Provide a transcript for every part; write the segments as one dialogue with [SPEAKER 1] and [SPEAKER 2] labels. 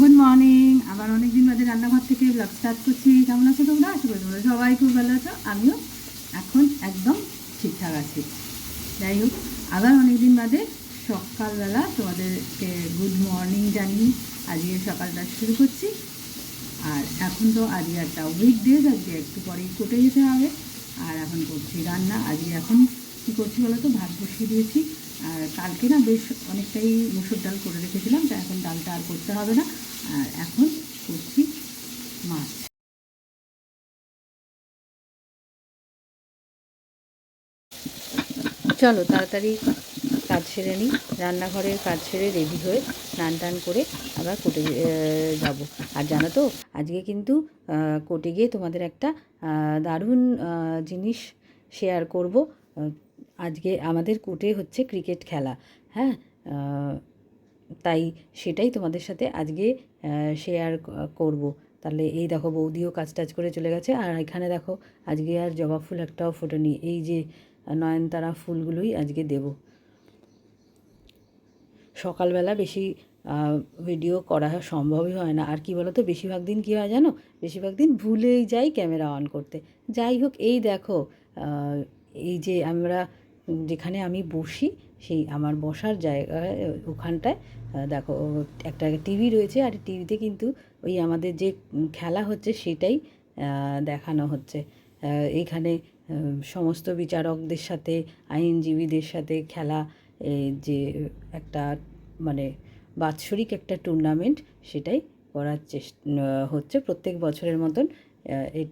[SPEAKER 1] Good morning আবার অনেকদিন বাদে রান্নাঘর থেকে ব্লগ স্টার্ট করছি। কেমন আছো তোমরা? আশা করি তোমরা সবাই খুব ভালো আছো। আমিও এখন একদম ঠিকঠাক আছি। যাই হোক, আবার অনেকদিন বাদে সকালবেলা তোমাদেরকে গুড মর্নিং জানিয়ে আজকে সকালটা শুরু করছি। আর এখন তো আজকে একটা উইক ডেজ আজকে একটু পরেই কোটে যেতে হবে। আর এখন করছি রান্না। আজকে এখন কী করছি বলো তো, ভাত বসিয়ে দিয়েছি। আর কালকে না বেশ অনেকটাই মুসুর ডাল করে রেখেছিলাম, তা এখন ডালটা আর করতে হবে না। আর এখন করছি মাছ। চলো তাড়াতাড়ি কাজ সেরে নিই। রান্নাঘরের কাজ সেরে রেডি হয়ে স্নান টান করে আবার কোর্টে যাব। আর জানো তো, আজকে কিন্তু কোর্টে গিয়ে তোমাদের একটা দারুণ জিনিস শেয়ার করব। আজকে আমাদের কোর্টে হচ্ছে ক্রিকেট খেলা হ্যাঁ? তাই সেটাই তোমাদের সাথে আজকে শেয়ার করব। তাহলে এই দেখো বৌদিও কাজ টাজ করে চলে গেছে, আর এখানে দেখো আজকে আর জবা ফুল একটাও ফোটো ফোটেনি, এই যে নয়নতারা ফুলগুলোই আজকে দেব। সকালবেলা বেশি ভিডিও করা সম্ভবই হয় না, আর কি বলো তো বেশিরভাগ দিন কী হয় জানো? বেশিরভাগ দিন ভুলেই যাই ক্যামেরা অন করতে। যাই হোক, এই দেখো এই যে আমরা যেখানে আমি বসি সেই আমার বসার জায়গায় ওখানটায় দেখো একটা টিভি রয়েছে আর টিভিতে কিন্তু ওই আমাদের যে খেলা হচ্ছে সেটাই দেখানো হচ্ছে। আহ, এইখানে সমস্ত বিচারকদের সাথে আইনজীবীদের সাথে খেলা যে একটা মানে বাৎসরিক একটা টুর্নামেন্ট সেটাই করার চেষ্টা হচ্ছে প্রত্যেক বছরের মতন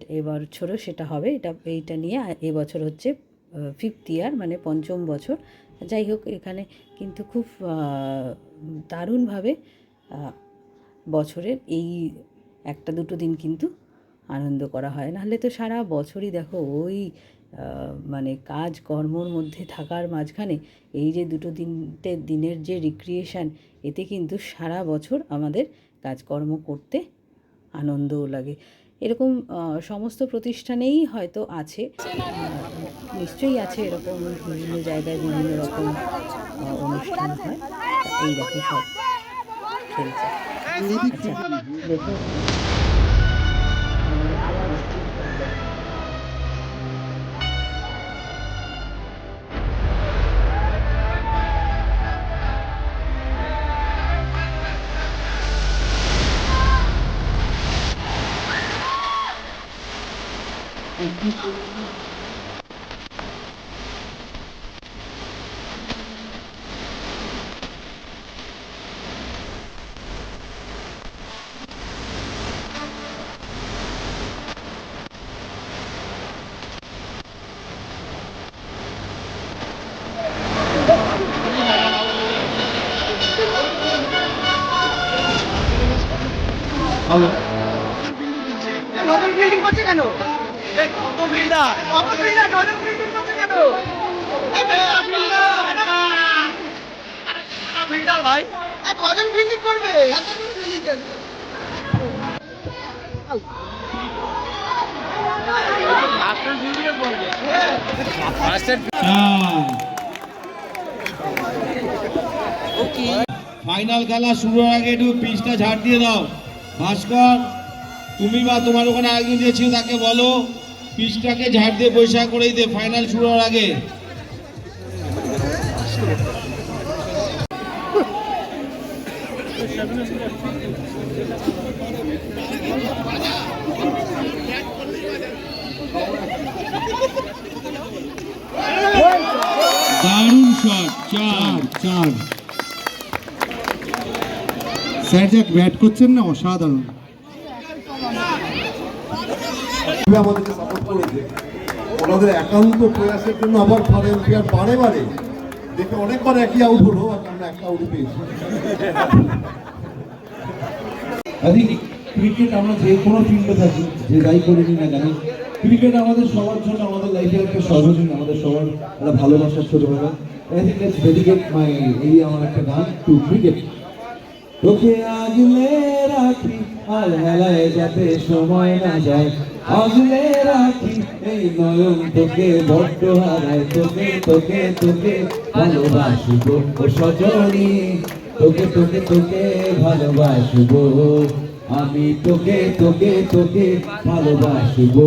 [SPEAKER 1] এবছরও সেটা হবে এটা এইটা নিয়ে এবছর হচ্ছে ফিফথ ইয়ার মানে পঞ্চম বছর। যাই হোক, এখানে কিন্তু খুব দারুণভাবে বছরের এই একটা দুটো দিন কিন্তু আনন্দ করা হয়। নাহলে তো সারা বছরই দেখো ওই মানে কাজ কর্মর মধ্যে থাকার মাঝখানে এই যে দুটো দিনটে দিনের যে রিক্রিয়েশন এতে কিন্তু সারা বছর আমাদের কাজকর্ম করতে আনন্দও লাগে। এরকম সমস্ত প্রতিষ্ঠানেই হয়তো আছে। নিশ্চয়ই আছে এরকম বিভিন্ন জায়গায় বিভিন্ন রকম অনুষ্ঠান হয়। এই দেখো সব খেলছে। আচ্ছা দেখো।
[SPEAKER 2] Another building pa siya, ano? ভাই। কজন করবে?
[SPEAKER 3] ফাইনাল খেলা শুরুর আগে একটু পিচটা ঝাড় দিয়ে দাও। ভাস্কর তুমি বা তোমার ওখানে আরেকজন যে ছিল তাকে বলো। পিচটাকে ঝাড় দিয়ে পরিষ্কার করে দে ফাইনাল শুরু হওয়ার আগে। দারুণ শট চার চার।
[SPEAKER 4] স্যার যা ব্যাট করছেন না, অসাধারণ।
[SPEAKER 5] আমাদেরকে সাপোর্ট করেছে? ওনাদের একান্ত প্রয়াসের জন্য আবার ফর এম্পিয়ার বারে বারে দেখে অনেকবার একই আউট হলো, আর আমরা একটা আউট পেয়েছি।
[SPEAKER 6] ক্রিকেট আমরা যে কোনো ফিল্ডে থাকি, যে যাই করিনি না কেন ক্রিকেট আমাদের সবার জন্য, আমাদের লাইফের একটা সর্বজনীন আমাদের সবার একটা ভালোবাসার ছোটবেলা। I think let's dedicate my এই আমার একটা গান টু ক্রিকেট তোকে আগলে রাখি আর হেলায় যাতে সময় না যায় আগলে রাখি এই নয়ন তোকে, বড্ড হারায় তোকে তোকে তোকে। ভালোবাসি গো সজনী, তোকে তোকে তোকে ভালোবাসবো। আমি তোকে তোকে তোকে ভালোবাসবো।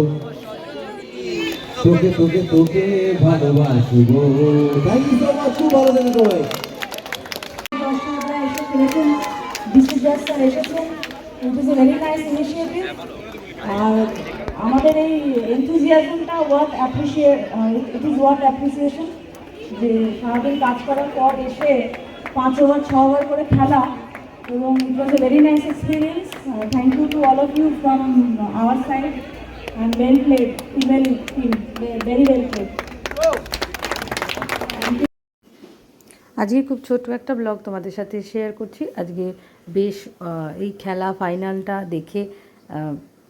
[SPEAKER 6] তোকে তোকে তোকে ভালোবাসবো। থ্যাংক ইউ সো মাচ খুব ভালো থাকো সবাই
[SPEAKER 7] দর্শকরা এসে ফিরেছেন বিশ্বজাত স্যার এসেছেন। ইট আর আমাদের এই এনথুজিয়াজমটা work appreciate it is work appreciation যে সারাদিন কাজ করার পর এসে পাঁচ ওভার ছ ওভার করে খেলা এবং it was a very nice experience thank you to all of you from our side and well played female team very well played
[SPEAKER 1] আজকে খুব ছোট্ট একটা ব্লগ তোমাদের সাথে শেয়ার করছি। আজকে বেশ এই খেলা ফাইনালটা দেখে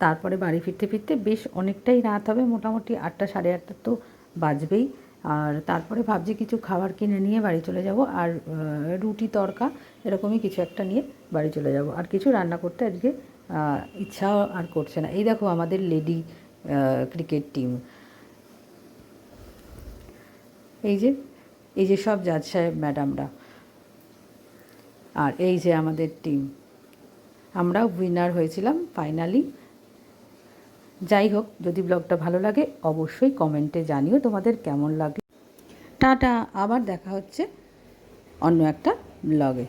[SPEAKER 1] তারপরে বাড়ি ফিরতে ফিরতে বেশ অনেকটাই রাত হবে, মোটামুটি আটটা সাড়ে আটটা তো বাজবেই। আর তারপরে ভাবছি কিছু খাবার কিনে নিয়ে বাড়ি চলে যাব আর রুটি তড়কা এরকমই কিছু একটা নিয়ে বাড়ি চলে যাব। আর কিছু রান্না করতে আজকে ইচ্ছা আর করছে না। এই দেখো আমাদের লেডি ক্রিকেট টিম। এই যে এই যে সব জাজ সাহেব, ম্যাডামরা। আর এই যে আমাদের টিম। আমরা উইনার হয়েছিলাম ফাইনালি যাই হোক যদি ব্লগটা ভালো লাগে অবশ্যই কমেন্টে জানিও তোমাদের কেমন লাগে টাটা। আবার দেখা হচ্ছে অন্য একটা ব্লগে।